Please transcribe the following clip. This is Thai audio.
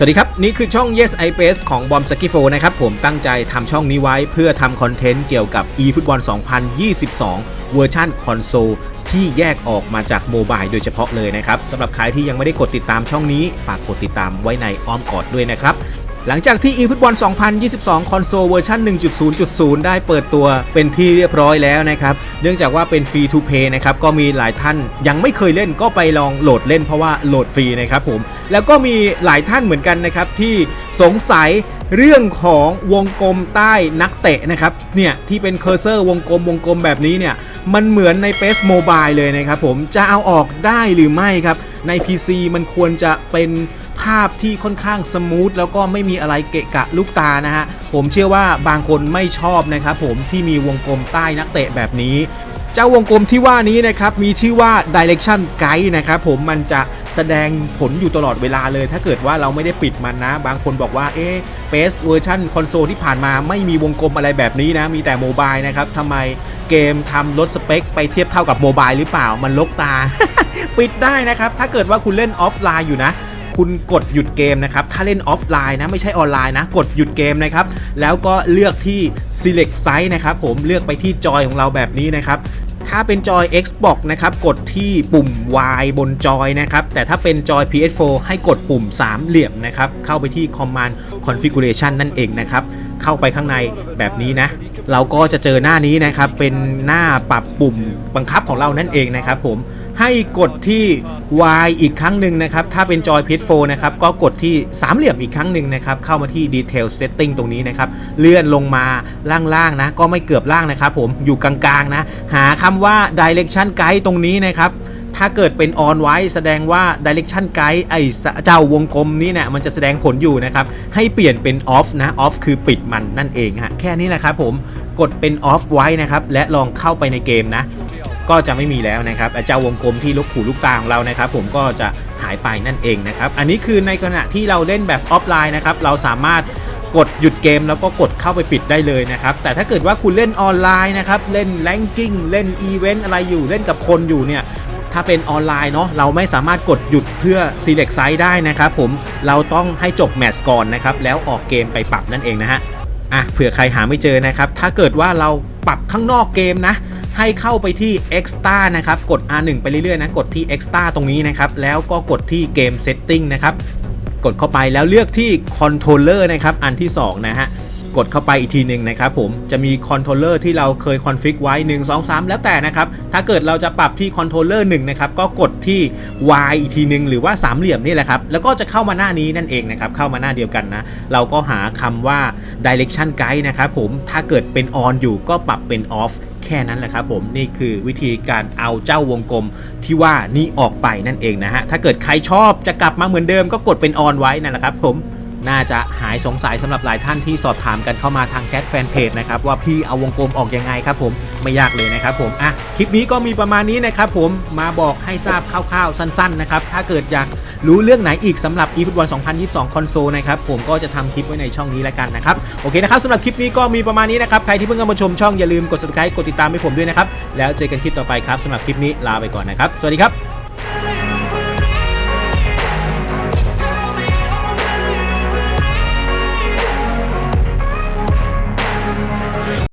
สวัสดีครับ นี่คือช่อง Yes I p a s ของบอมสกิโฟนะครับ ผมตั้งใจทำช่องนี้ไว้เพื่อทำคอนเทนต์เกี่ยวกับ eFootball 2022 เวอร์ชันคอนโซลที่แยกออกมาจากโมบายโดยเฉพาะเลยนะครับสำหรับใครที่ยังไม่ได้กดติดตามช่องนี้ ฝากกดติดตามไว้ในอ้อมกอดด้วยนะครับ หลังจากที่ eFootball 2022คอนโซลเวอร์ชัน1.0.0 ได้เปิดตัวเป็นที่เรียบร้อยแล้วนะครับ เนื่องจากว่าเป็นฟรีทูเพย์นะครับ ก็มีหลายท่านยังไม่เคยเล่นก็ไปลองโหลดเล่นเพราะว่าโหลดฟรีนะครับผม แล้วก็มีหลายท่านเหมือนกันนะครับ ที่สงสัยเรื่องของวงกลมใต้นักเตะนะครับ เนี่ย ที่เป็นเคอร์เซอร์วงกลมวงกลมแบบนี้เนี่ย มันเหมือนใน PES Mobile เลยนะครับผมจะเอาออกได้หรือไม่ครับใน PC มันควรจะเป็น ภาพที่ค่อนข้างสมูทแล้วก็ไม่มีอะไรเกะกะลูกตานะฮะ ผมเชื่อว่าบางคนไม่ชอบนะครับผมที่มีวงกลมใต้นักเตะแบบนี้ เจ้าวงกลมที่ว่านี้นะครับมีชื่อว่า Direction Guide นะครับผมมันจะแสดงผลอยู่ตลอดเวลาเลย ถ้าเกิดว่าเราไม่ได้ปิดมันนะ บางคนบอกว่าเอ๊ะเ s เวอร์ชันคอนโซลที่ผ่านมาไม่มีวงกลมอะไรแบบนี้นะ มีแต่โมบายนะครับทำไมเกมทำลดสเปค ไปเทียบเท่ากับโมบายหรือเปล่ามันลกตา ปิดได้นะครับ ถ้าเกิดว่าคุณเล่นออฟไลน์อยู่นะ คุณกดหยุดเกมนะครับ ถ้าเล่นออฟไลน์นะไม่ใช่ออนไลน์นะ กดหยุดเกมนะครับ แล้วก็เลือกที่ select size นะครับ ผมเลือกไปที่จอยของเราแบบนี้นะครับถ้าเป็นจอย Xbox นะครับ กดที่ปุ่ม Y บนจอยนะครับ แต่ถ้าเป็นจอย PS4 ให้กดปุ่ม3เหลี่ยมนะครับ เข้าไปที่ Command Configuration นั่นเองนะครับ เข้าไปข้างในแบบนี้นะ เราก็จะเจอหน้านี้นะครับ เป็นหน้าปรับปุ่มบังคับของเรานั่นเองนะครับผม ให้กดที่ Y อีกครั้งหนึ่งนะครับ ถ้าเป็นจอย PS4 นะครับ ก็กดที่สามเหลี่ยมอีกครั้งหนึ่งนะครับ เข้ามาที่ Detail Setting ตรงนี้นะครับ เลื่อนลงมาล่างๆนะ ก็ไม่เกือบล่างนะครับผม อยู่กลางๆนะ หาคำว่า Direction Guide ตรงนี้นะครับถ้าเกิดเป็น on ไว้แสดงว่า direction guide ไอ้เจ้าวงกลมนี้เนี่ยมันจะแสดงผลอยู่นะครับ ให้เปลี่ยนเป็น off นะ off คือปิดมันนั่นเองฮะแค่นี้แหละครับผมกดเป็น off ไว้นะครับ และลองเข้าไปในเกมนะ ก็จะไม่มีแล้วนะครับเจ้าวงกลมที่ลูกหูลูกตาของเรานะครับ ผมก็จะหายไปนั่นเองนะครับอันนี้คือในขณะที่เราเล่นแบบออฟไลน์นะครับเราสามารถกดหยุดเกมแล้วก็กดเข้าไปปิดได้เลยนะครับ แต่ถ้าเกิดว่าคุณเล่นออนไลน์นะครับเล่นแลงกิ้งเล่นอีเวนต์อะไรอยู่เล่นกับคนอยู่เนี่ยถ้าเป็นออนไลน์เนาะเราไม่สามารถกดหยุดเพื่อ select size ได้นะครับผมเราต้องให้จบแมตช์ก่อนนะครับแล้วออกเกมไปปรับนั่นเองนะฮะอะเผื่อใครหาไม่เจอนะครับ ถ้าเกิดว่าเราปรับข้างนอกเกมนะ ให้เข้าไปที่ Extra นะครับ กด R1 ไปเรื่อยๆนะ กดที่ Extra ตรงนี้นะครับ แล้วก็กดที่ Game Setting นะครับ กดเข้าไปแล้วเลือกที่ Controller นะครับ อันที่ 2 นะฮะกดเข้าไปอีกทีหนึ่งนะครับผมจะมีคอนโทรลเลอร์ที่เราเคยคอนฟิกไว้ 1 2 3 แล้วแต่นะครับ ถ้าเกิดเราจะปรับที่คอนโทรลเลอร์1นะครับก็กดที่ Y อีกทีหนึ่งหรือว่าสามเหลี่ยมนี่แหละครับ แล้วก็จะเข้ามาหน้านี้นั่นเองนะครับ เข้ามาหน้าเดียวกันนะ เราก็หาคำว่า direction guide นะครับผมถ้าเกิดเป็น on อยู่ก็ปรับเป็น off แค่นั้นแหละครับผมนี่คือวิธีการเอาเจ้าวงกลมที่ว่านี่ออกไปนั่นเองนะฮะถ้าเกิดใครชอบจะกลับมาเหมือนเดิมก็กดเป็นออนไว้นั่นแหละครับผม น่าจะหายสงสัยสำหรับหลายท่านที่สอบถามกันเข้ามาทางแคทแฟนเพจนะครับว่าพี่เอาวงกลมออกยังไงครับผมไม่ยากเลยนะครับผมอะคลิปนี้ก็มีประมาณนี้นะครับผมมาบอกให้ทราบคร่าวๆสั้นๆนะครับถ้าเกิดอยากรู้เรื่องไหนอีกสำหรับ eFootball 2022 คอนโซลนะครับผมก็จะทำคลิปไว้ในช่องนี้แล้วกันนะครับโอเคนะครับสำหรับคลิปนี้ก็มีประมาณนี้นะครับใครที่เพิ่งเข้ามาชมช่องอย่าลืมกด subscribe กดติดตามให้ผมด้วยนะครับแล้วเจอกันคลิปต่อไปครับสำหรับคลิปนี้ลาไปก่อนนะครับสวัสดีครับ